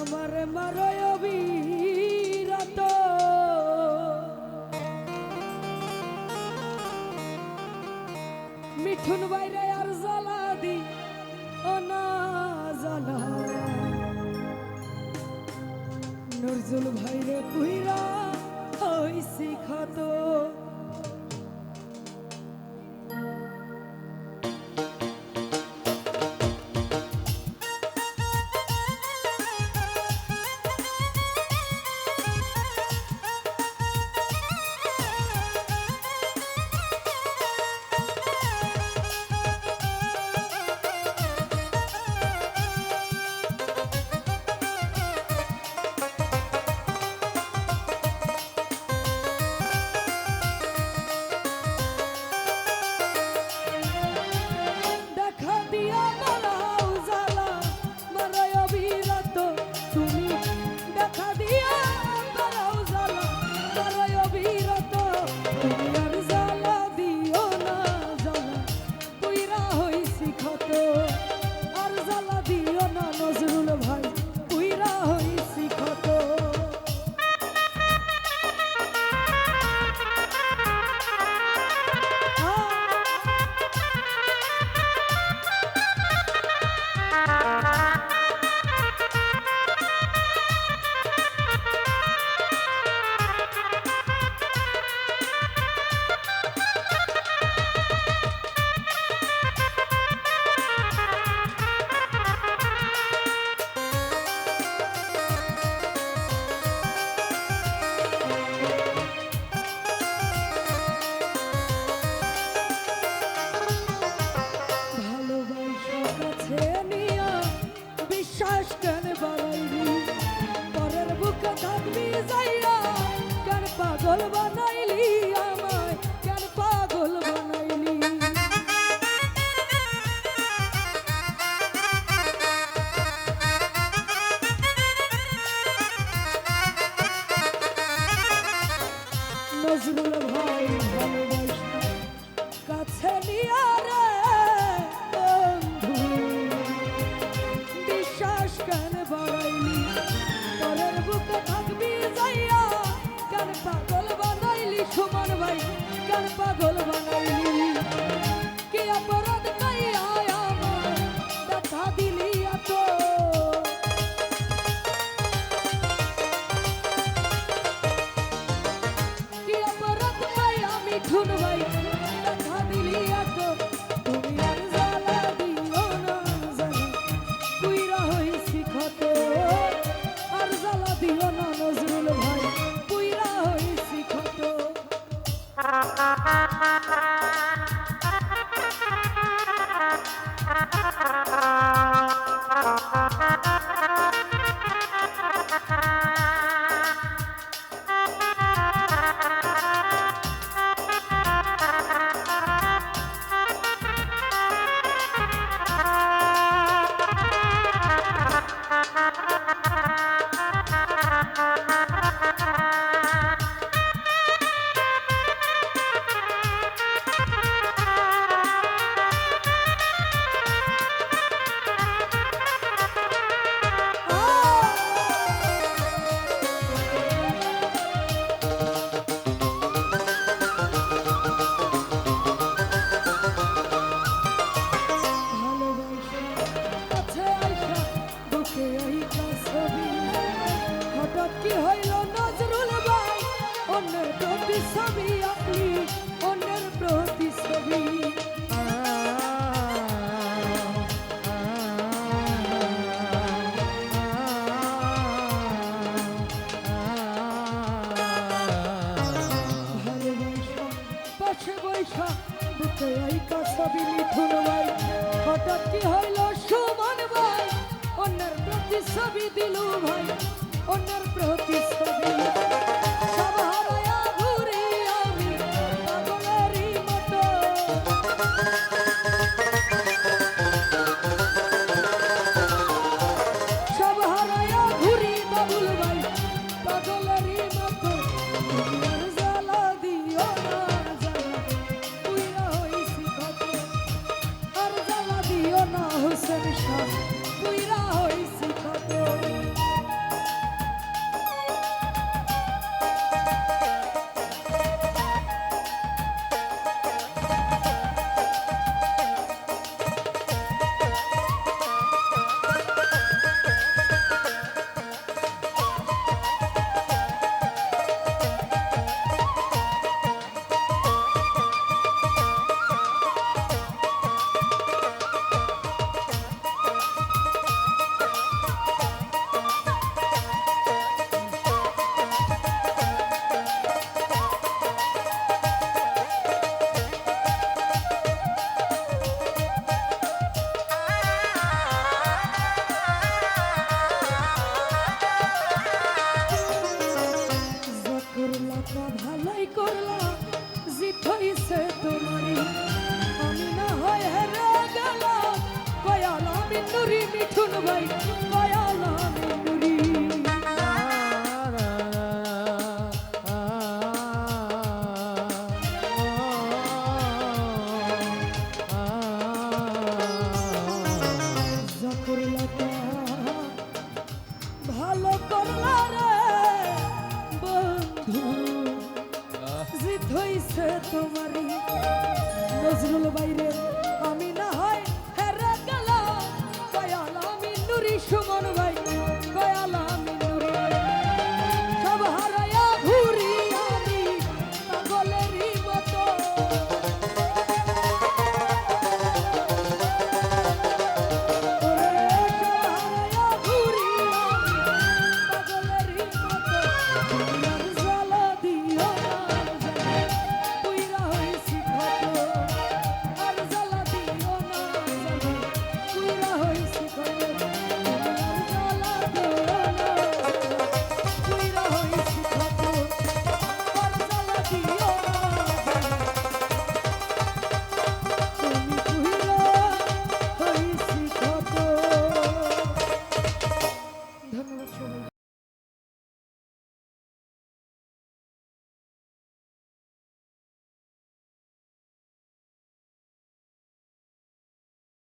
আমার মারয় অবিরত। মিঠুন বাইরে আর জ্বালা দি ও না জ্বালা নজরুল ভাইরে কুইরা হইছি খাতো প্রতিছবি আপনি, অন্যের প্রতিছবি হঠাৎ কি হইল সুমন ভাই? অন্যের প্রতিছবি দিলু ভাই, অন্যের প্রতিছবি মতো। জীবন ভাই?